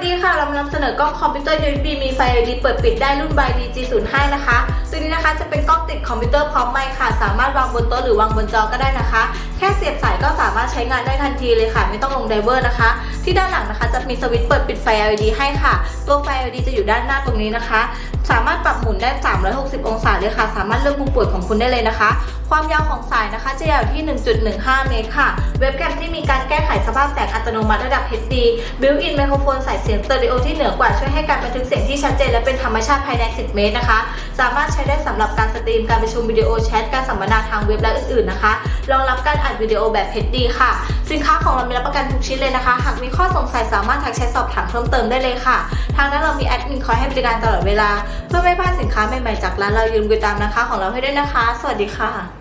สดีค่ะเรามานำเสนอกล้องคอมพิวเตอร์ USB มีไฟ LED เปิดปิดได้รุ่น by DG05 นะคะตัวนี้นะคะจะเป็นกล้องติดคอมพิวเตอร์พร้อมไมค์ค่ะ สามารถวางบนโต๊ะหรือวางบนจอก็ได้นะคะ แค่เสียบสายก็สามารถใช้งานได้ทันทีเลยค่ะ ไม่ต้องลงไดเวอร์นะคะ ที่ด้านหลังนะคะจะมีสวิตช์เปิดปิดไฟ LED ให้ค่ะ ตัวไฟ LED จะอยู่ด้านหน้าตรงนี้นะคะ สามารถปรับหมุนได้ 360 องศาเลยค่ะ สามารถเลือกมุมป่วยของคุณได้เลยนะคะ ความยาวของสายนะคะจะยาวที่ 1.15 เมตรค่ะ เว็บแคมที่มีการแก้ไขสภาพแสงอัตโนมัติระดับ HD Built-in ไมโครโฟนใสายเสียงสเตอริโอที่เหนือกว่าช่วยให้การบันทึกเสียงที่ชัดเจนและเป็นธรรมชาติภายใน 10 เมตรนะคะ สามารถใช้ได้สำหรับการสตรีมการประชุมวิดีโอแชทการสัมมนาทางเว็บและอื่นๆนะคะรองรับการอัดวิดีโอแบบ HD ค่ะ สินค้าของเรามีรับประกันทุกชิ้นเลยนะคะ หากมีข้อสงสัยสามารถทักแชทสอบถามเพิ่มเติมได้เลยค่ะ ทางนั้นเรามีแอดมินคอยให้บริการตลอดเวลาเพื่อไม่พลาดสินค้าใหม่ๆจากร้านเราอย่าลืมติดตามนะคะ ของเราให้ด้วยนะคะ สวัสดีค่ะ